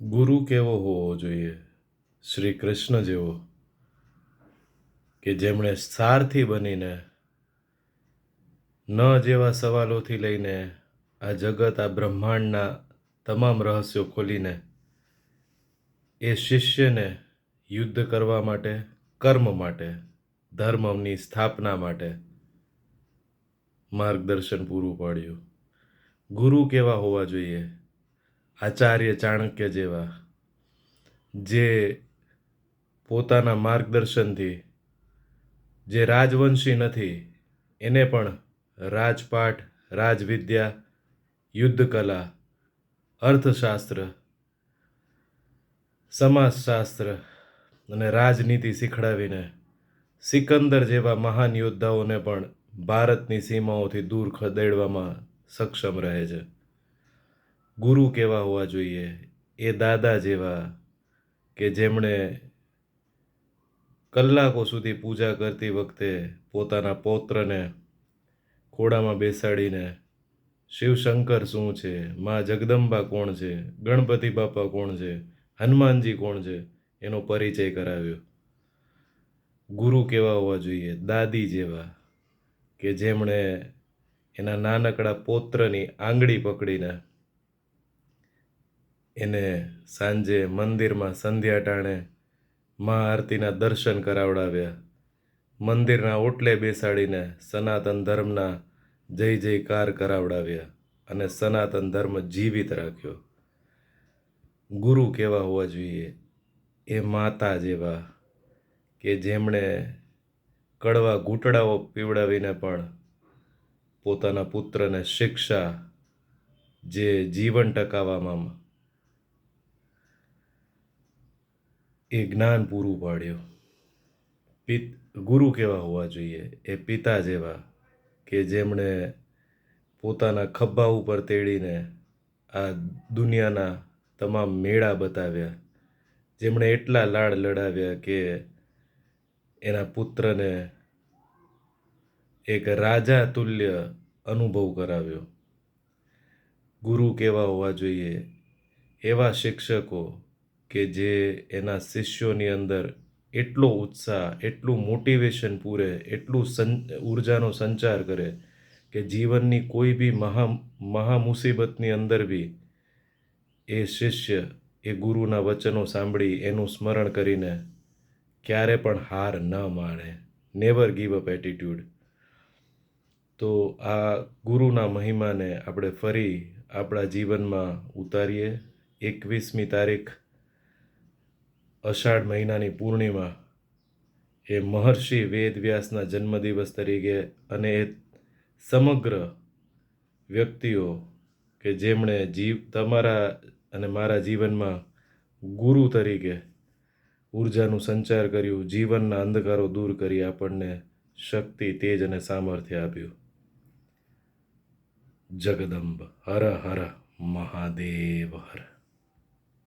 ગુરુ કેવો હોવો જોઈએ? શ્રી કૃષ્ણ જેવો? કે જેમણે સારથી બનીને, ન જેવા સવાલોથી લઈને આ જગત, આ બ્રહ્માંડના તમામ રહસ્યો ખોલીને, એ શિષ્યને યુદ્ધ કરવા માટે, કર્મ માટે, ધર્મની સ્થાપના માટે માર્ગદર્શન પૂરું પાડ્યું. ગુરુ કેવા હોવા જોઈએ? આચાર્ય ચાણક્ય જેવા, જે પોતાના માર્ગદર્શનથી, જે રાજવંશી નથી, એને પણ રાજપાઠ, રાજવિદ્યા યુદ્ધ કલા અર્થશાસ્ત્ર, સમાજશાસ્ત્ર અને રાજનીતિ શીખડાવીને સિકંદર જેવા મહાન યોદ્ધાઓને પણ ભારતની સીમાઓથી દૂર ખદેડવામાં સક્ષમ રહે છે. ગુરુ કેવા હોવા જોઈએ? એ દાદા જેવા કે જેમણે કલાકો સુધી પૂજા કરતી વખતે પોતાના પૌત્રને ખોડામાં બેસાડીને, શિવશંકર શું છે? મા જગદંબા કોણ છે? ગણપતિ બાપા કોણ છે? હનુમાનજી કોણ છે? એનો પરિચય કરાવ્યો. ગુરુ કેવા હોવા જોઈએ? દાદી જેવા કે જેમણે એના નાનકડા પૌત્રની આંગળી પકડીને એને સાંજે મંદિરમાં સંધ્યા ટાણે મા આરતીના દર્શન કરાવડાવ્યા. મંદિરના ઓટલે બેસાડીને સનાતન ધર્મના જય જયકાર કરાવડાવ્યા અને સનાતન ધર્મ જીવિત રાખ્યો. ગુરુ કેવા હોવા જોઈએ? એ માતા જેવા કે જેમણે કડવા ઘૂંટડાઓ પીવડાવીને પણ પોતાના પુત્રને શિક્ષા જે જીવન ટકાવવામાં એ જ્ઞાન પૂરું પાડ્યું. પિત, ગુરુ કેવા હોવા જોઈએ? એ પિતા જેવા કે જેમણે પોતાના ખભા ઉપર તેડીને આ દુનિયાના તમામ મેળા બતાવ્યા, જેમણે એટલા લાડ લડાવ્યા કે એના પુત્રને એક રાજા તુલ્ય અનુભવ કરાવ્યો. ગુરુ કેવા હોવા જોઈએ? એવા શિક્ષકો કે જે એના શિષ્યોની અંદર એટલો ઉત્સાહ, એટલું મોટિવેશન પૂરે, એટલું સં, ઉર્જાનો સંચાર કરે કે જીવનની કોઈ બી મહા મહા મુસીબતની અંદર બી એ શિષ્ય, એ ગુરુના વચનો સાંભળી, એનું સ્મરણ કરીને ક્યારે પણ હાર ન માણે. નેવર ગીવ અપ એટીટ્યૂડ તો આ ગુરુના મહિમાને આપણે ફરી આપણા જીવનમાં ઉતારીએ. એકવીસમી તારીખ અષાઢ મહિનાની પૂર્ણિમા એ મહર્ષિ વેદવ્યાસના જન્મદિવસ તરીકે અને એ સમગ્ર વ્યક્તિઓ કે જેમણે જીવ, તમારા અને મારા જીવનમાં ગુરુ તરીકે ઉર્જાનું સંચાર કર્યું, જીવનના અંધકારો દૂર કરી આપણને શક્તિ, તેજ અને સામર્થ્ય આપ્યું. જગદંબ હર હર મહાદેવ હર.